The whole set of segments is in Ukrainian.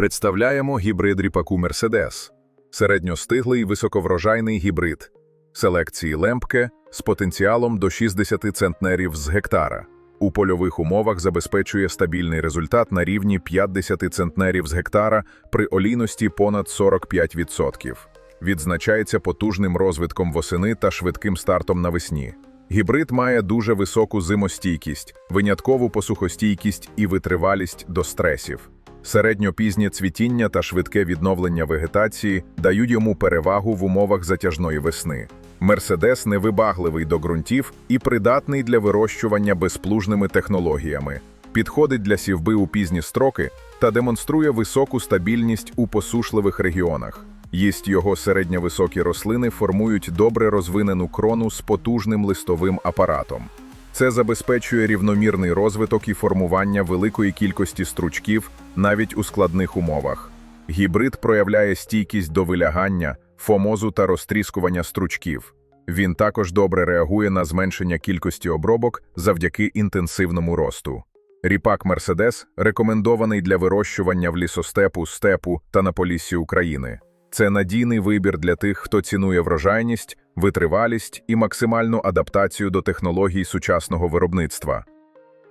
Представляємо гібрид ріпаку Мерседес, середньостиглий високоврожайний гібрид, селекції лемпке з потенціалом до 60 центнерів з гектара. У польових умовах забезпечує стабільний результат на рівні 50 центнерів з гектара при олійності понад 45%. Відзначається потужним розвитком восени та швидким стартом навесні. Гібрид має дуже високу зимостійкість, виняткову посухостійкість і витривалість до стресів. Середньопізнє цвітіння та швидке відновлення вегетації дають йому перевагу в умовах затяжної весни. Мерседес невибагливий до ґрунтів і придатний для вирощування безплужними технологіями, підходить для сівби у пізні строки та демонструє високу стабільність у посушливих регіонах. Їсть його середньовисокі рослини формують добре розвинену крону з потужним листовим апаратом. Це забезпечує рівномірний розвиток і формування великої кількості стручків навіть у складних умовах. Гібрид проявляє стійкість до вилягання, фомозу та розтріскування стручків. Він також добре реагує на зменшення кількості обробок завдяки інтенсивному росту. Ріпак Мерседес рекомендований для вирощування в лісостепу, степу та на поліссі України. Це надійний вибір для тих, хто цінує врожайність, витривалість і максимальну адаптацію до технологій сучасного виробництва.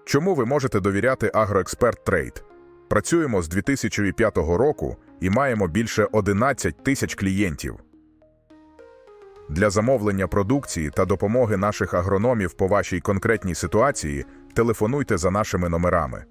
Чому ви можете довіряти Агроексперт Трейд? Працюємо з 2005 року і маємо більше 11 тисяч клієнтів. Для замовлення продукції та допомоги наших агрономів по вашій конкретній ситуації телефонуйте за нашими номерами.